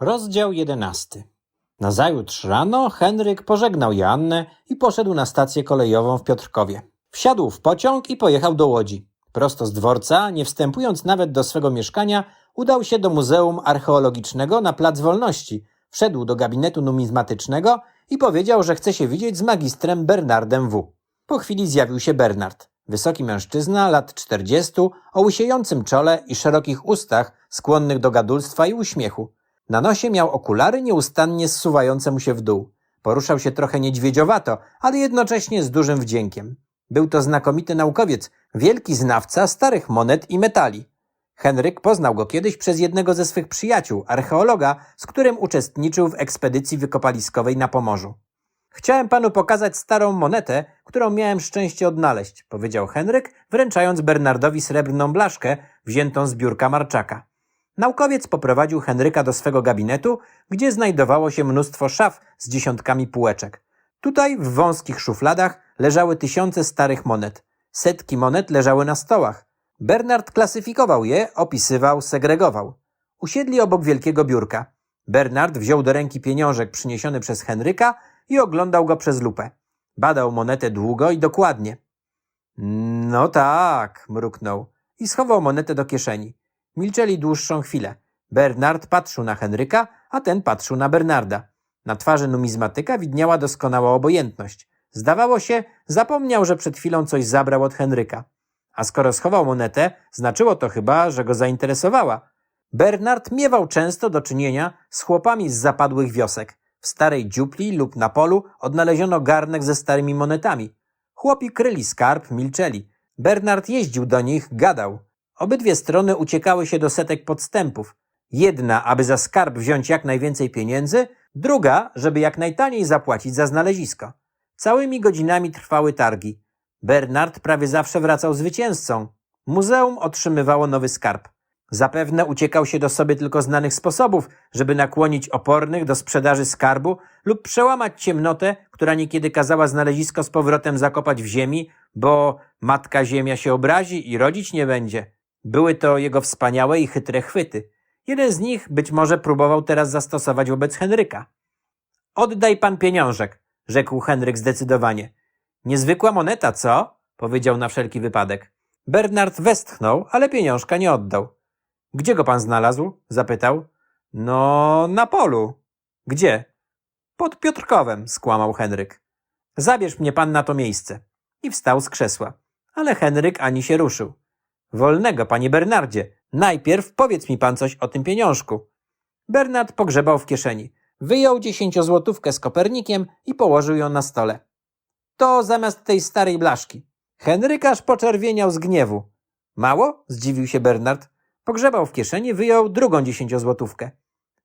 Rozdział jedenasty. Nazajutrz rano Henryk pożegnał Joannę i poszedł na stację kolejową w Piotrkowie. Wsiadł w pociąg i pojechał do Łodzi. Prosto z dworca, nie wstępując nawet do swego mieszkania, udał się do Muzeum Archeologicznego na Plac Wolności, wszedł do gabinetu numizmatycznego i powiedział, że chce się widzieć z magistrem Bernardem W. Po chwili zjawił się Bernard. Wysoki mężczyzna, lat 40, o łysiejącym czole i szerokich ustach, skłonnych do gadulstwa i uśmiechu. Na nosie miał okulary nieustannie zsuwające mu się w dół. Poruszał się trochę niedźwiedziowato, ale jednocześnie z dużym wdziękiem. Był to znakomity naukowiec, wielki znawca starych monet i metali. Henryk poznał go kiedyś przez jednego ze swych przyjaciół, archeologa, z którym uczestniczył w ekspedycji wykopaliskowej na Pomorzu. Chciałem panu pokazać starą monetę, którą miałem szczęście odnaleźć, powiedział Henryk, wręczając Bernardowi srebrną blaszkę wziętą z biurka Marczaka. Naukowiec poprowadził Henryka do swego gabinetu, gdzie znajdowało się mnóstwo szaf z dziesiątkami półeczek. Tutaj, w wąskich szufladach, leżały tysiące starych monet. Setki monet leżały na stołach. Bernard klasyfikował je, opisywał, segregował. Usiedli obok wielkiego biurka. Bernard wziął do ręki pieniążek przyniesiony przez Henryka i oglądał go przez lupę. Badał monetę długo i dokładnie. No tak, mruknął i schował monetę do kieszeni. Milczeli dłuższą chwilę. Bernard patrzył na Henryka, a ten patrzył na Bernarda. Na twarzy numizmatyka widniała doskonała obojętność. Zdawało się, zapomniał, że przed chwilą coś zabrał od Henryka. A skoro schował monetę, znaczyło to chyba, że go zainteresowała. Bernard miewał często do czynienia z chłopami z zapadłych wiosek. W starej dziupli lub na polu odnaleziono garnek ze starymi monetami. Chłopi kryli skarb, milczeli. Bernard jeździł do nich, gadał. Obydwie strony uciekały się do setek podstępów. Jedna, aby za skarb wziąć jak najwięcej pieniędzy, druga, żeby jak najtaniej zapłacić za znalezisko. Całymi godzinami trwały targi. Bernard prawie zawsze wracał zwycięzcą. Muzeum otrzymywało nowy skarb. Zapewne uciekał się do sobie tylko znanych sposobów, żeby nakłonić opornych do sprzedaży skarbu lub przełamać ciemnotę, która niekiedy kazała znalezisko z powrotem zakopać w ziemi, bo matka ziemia się obrazi i rodzić nie będzie. Były to jego wspaniałe i chytre chwyty. Jeden z nich być może próbował teraz zastosować wobec Henryka. Oddaj pan pieniążek, rzekł Henryk zdecydowanie. Niezwykła moneta, co? powiedział na wszelki wypadek. Bernard westchnął, ale pieniążka nie oddał. Gdzie go pan znalazł? zapytał. No, na polu. Gdzie? Pod Piotrkowem, skłamał Henryk. Zabierz mnie pan na to miejsce. I wstał z krzesła. Ale Henryk ani się ruszył. Wolnego, panie Bernardzie. Najpierw powiedz mi pan coś o tym pieniążku. Bernard pogrzebał w kieszeni. Wyjął dziesięciozłotówkę z kopernikiem i położył ją na stole. To zamiast tej starej blaszki. Henrykarz poczerwieniał z gniewu. Mało? zdziwił się Bernard. Pogrzebał w kieszeni, wyjął drugą dziesięciozłotówkę.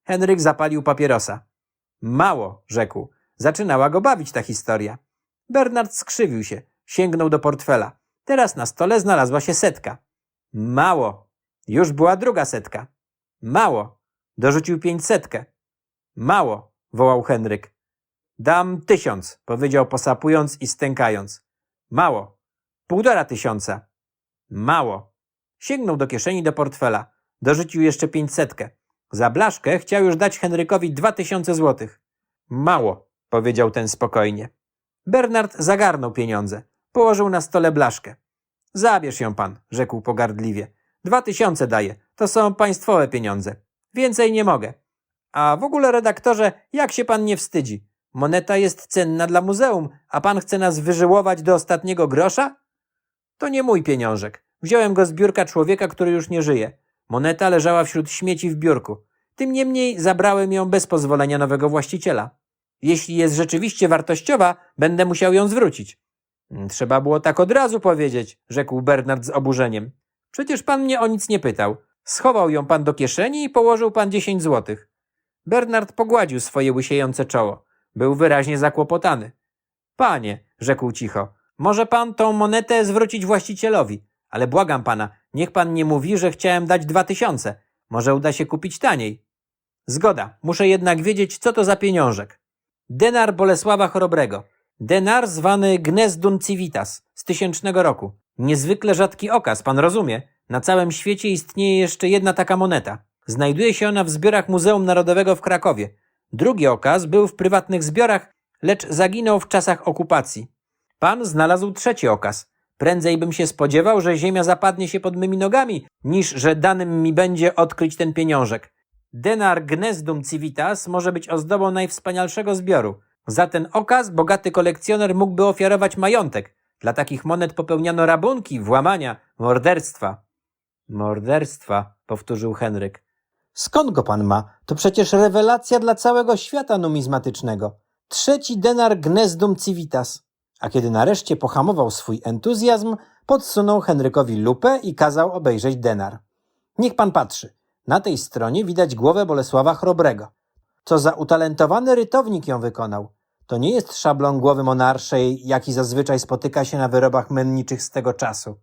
Henryk zapalił papierosa. Mało, rzekł. Zaczynała go bawić ta historia. Bernard skrzywił się, sięgnął do portfela. Teraz na stole znalazła się setka. Mało. Już była druga setka. Mało. Dorzucił pięćsetkę. Mało, wołał Henryk. Dam tysiąc, powiedział posapując i stękając. Mało. Półtora tysiąca. Mało. Sięgnął do kieszeni do portfela. Dorzucił jeszcze pięćsetkę. Za blaszkę chciał już dać Henrykowi dwa tysiące złotych. Mało, powiedział ten spokojnie. Bernard zagarnął pieniądze. Położył na stole blaszkę. Zabierz ją pan, rzekł pogardliwie. Dwa tysiące daję. To są państwowe pieniądze. Więcej nie mogę. A w ogóle, redaktorze, jak się pan nie wstydzi? Moneta jest cenna dla muzeum, a pan chce nas wyżyłować do ostatniego grosza? To nie mój pieniążek. Wziąłem go z biurka człowieka, który już nie żyje. Moneta leżała wśród śmieci w biurku. Tym niemniej zabrałem ją bez pozwolenia nowego właściciela. Jeśli jest rzeczywiście wartościowa, będę musiał ją zwrócić. Mm, Trzeba było tak od razu powiedzieć, rzekł Bernard z oburzeniem. Przecież pan mnie o nic nie pytał. Schował ją pan do kieszeni i położył pan dziesięć złotych. Bernard pogładził swoje łysiejące czoło. Był wyraźnie zakłopotany. Panie, rzekł cicho, może pan tą monetę zwrócić właścicielowi, ale błagam pana, niech pan nie mówi, że chciałem dać dwa tysiące. Może uda się kupić taniej. Zgoda, muszę jednak wiedzieć, co to za pieniążek. Denar Bolesława Chorobrego. Denar zwany Gnezdun Civitas z tysięcznego roku. Niezwykle rzadki okaz, pan rozumie. Na całym świecie istnieje jeszcze jedna taka moneta. Znajduje się ona w zbiorach Muzeum Narodowego w Krakowie. Drugi okaz był w prywatnych zbiorach, lecz zaginął w czasach okupacji. Pan znalazł trzeci okaz. Prędzej bym się spodziewał, że ziemia zapadnie się pod mymi nogami, niż że danym mi będzie odkryć ten pieniążek. Denar Gnezdum Civitas może być ozdobą najwspanialszego zbioru. Za ten okaz bogaty kolekcjoner mógłby ofiarować majątek. Dla takich monet popełniano rabunki, włamania, morderstwa. Morderstwa, powtórzył Henryk. Skąd go pan ma? To przecież rewelacja dla całego świata numizmatycznego. Trzeci denar Gnezdum Civitas. A kiedy nareszcie pohamował swój entuzjazm, podsunął Henrykowi lupę i kazał obejrzeć denar. Niech pan patrzy. Na tej stronie widać głowę Bolesława Chrobrego. Co za utalentowany rytownik ją wykonał. To nie jest szablon głowy monarszej, jaki zazwyczaj spotyka się na wyrobach menniczych z tego czasu.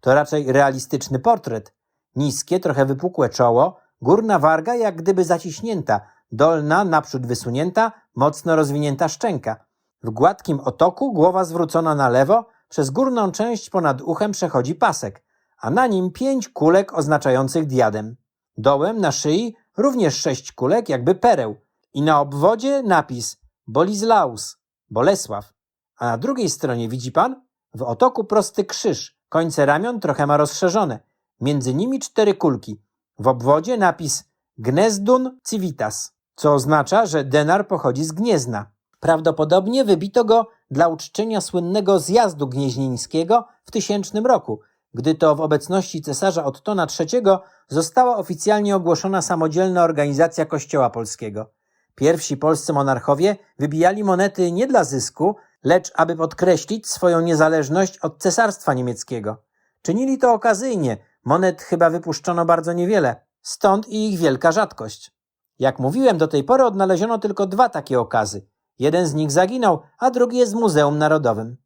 To raczej realistyczny portret. Niskie, trochę wypukłe czoło, górna warga jak gdyby zaciśnięta, dolna naprzód wysunięta, mocno rozwinięta szczęka. W gładkim otoku głowa zwrócona na lewo, przez górną część ponad uchem przechodzi pasek, a na nim pięć kulek oznaczających diadem. Dołem na szyi również sześć kulek, jakby pereł, i na obwodzie napis Bolislaus, Bolesław. A na drugiej stronie widzi pan? W otoku prosty krzyż, końce ramion trochę ma rozszerzone, między nimi cztery kulki. W obwodzie napis Gnezdun Civitas, co oznacza, że denar pochodzi z Gniezna. Prawdopodobnie wybito go dla uczczenia słynnego zjazdu gnieźnieńskiego w tysięcznym roku, gdy to w obecności cesarza Ottona III została oficjalnie ogłoszona samodzielna organizacja Kościoła Polskiego. Pierwsi polscy monarchowie wybijali monety nie dla zysku, lecz aby podkreślić swoją niezależność od cesarstwa niemieckiego. Czynili to okazyjnie, monet chyba wypuszczono bardzo niewiele, stąd i ich wielka rzadkość. Jak mówiłem, do tej pory odnaleziono tylko dwa takie okazy. Jeden z nich zaginął, a drugi jest w Muzeum Narodowym.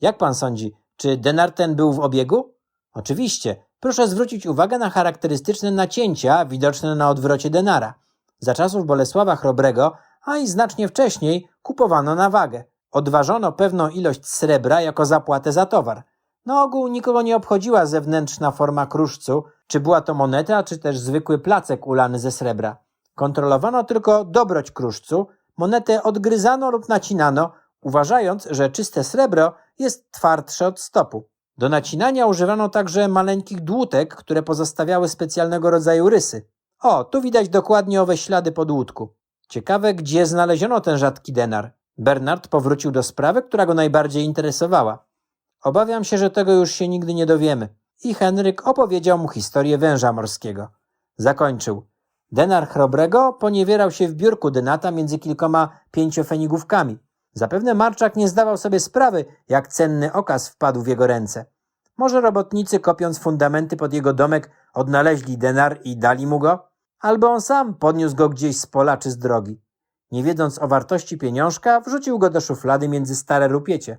Jak pan sądzi, czy denar ten był w obiegu? Oczywiście. Proszę zwrócić uwagę na charakterystyczne nacięcia widoczne na odwrocie denara. Za czasów Bolesława Chrobrego, a i znacznie wcześniej, kupowano na wagę. Odważono pewną ilość srebra jako zapłatę za towar. Na ogół nikogo nie obchodziła zewnętrzna forma kruszcu, czy była to moneta, czy też zwykły placek ulany ze srebra. Kontrolowano tylko dobroć kruszcu, monetę odgryzano lub nacinano, uważając, że czyste srebro jest twardsze od stopu. Do nacinania używano także maleńkich dłutek, które pozostawiały specjalnego rodzaju rysy. O, tu widać dokładnie owe ślady po dłutku. Ciekawe, gdzie znaleziono ten rzadki denar. Bernard powrócił do sprawy, która go najbardziej interesowała. Obawiam się, że tego już się nigdy nie dowiemy. I Henryk opowiedział mu historię węża morskiego. Zakończył. Denar Chrobrego poniewierał się w biurku dynata między kilkoma pięciofenigówkami. Zapewne Marczak nie zdawał sobie sprawy, jak cenny okaz wpadł w jego ręce. Może robotnicy, kopiąc fundamenty pod jego domek, odnaleźli denar i dali mu go? Albo on sam podniósł go gdzieś z pola czy z drogi. Nie wiedząc o wartości pieniążka, wrzucił go do szuflady między stare rupiecie.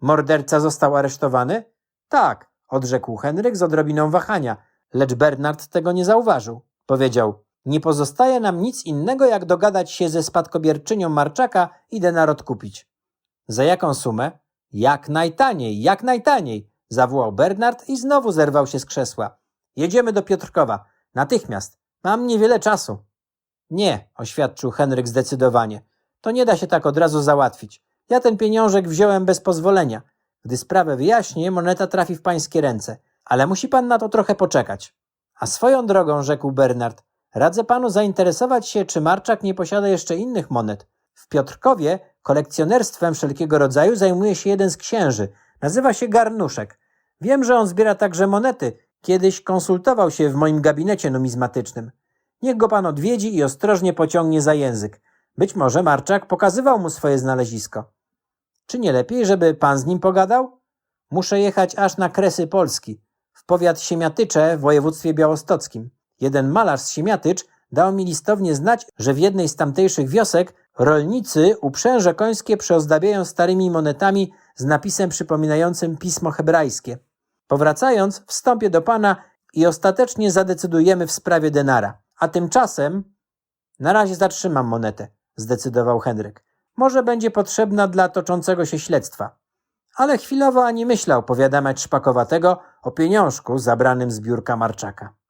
Morderca został aresztowany? Tak, odrzekł Henryk z odrobiną wahania, lecz Bernard tego nie zauważył. Powiedział, nie pozostaje nam nic innego, jak dogadać się ze spadkobierczynią Marczaka i denar odkupić. Za jaką sumę? Jak najtaniej, jak najtaniej, zawołał Bernard i znowu zerwał się z krzesła. Jedziemy do Piotrkowa. Natychmiast. Mam niewiele czasu. Nie, oświadczył Henryk zdecydowanie. To nie da się tak od razu załatwić. Ja ten pieniążek wziąłem bez pozwolenia. Gdy sprawę wyjaśnię, moneta trafi w pańskie ręce. Ale musi pan na to trochę poczekać. A swoją drogą, rzekł Bernard, radzę panu zainteresować się, czy Marczak nie posiada jeszcze innych monet. W Piotrkowie kolekcjonerstwem wszelkiego rodzaju zajmuje się jeden z księży. Nazywa się Garnuszek. Wiem, że on zbiera także monety. Kiedyś konsultował się w moim gabinecie numizmatycznym. Niech go pan odwiedzi i ostrożnie pociągnie za język. Być może Marczak pokazywał mu swoje znalezisko. Czy nie lepiej, żeby pan z nim pogadał? Muszę jechać aż na kresy Polski, w powiat Siemiatycze w województwie białostockim. Jeden malarz z Siemiatycz dał mi listownie znać, że w jednej z tamtejszych wiosek rolnicy uprzęże końskie przeozdabiają starymi monetami z napisem przypominającym pismo hebrajskie. Powracając, wstąpię do pana i ostatecznie zadecydujemy w sprawie denara. A tymczasem... Na razie zatrzymam monetę, zdecydował Henryk. Może będzie potrzebna dla toczącego się śledztwa. Ale chwilowo ani myślał powiadamiać szpakowatego o pieniążku zabranym z biurka Marczaka.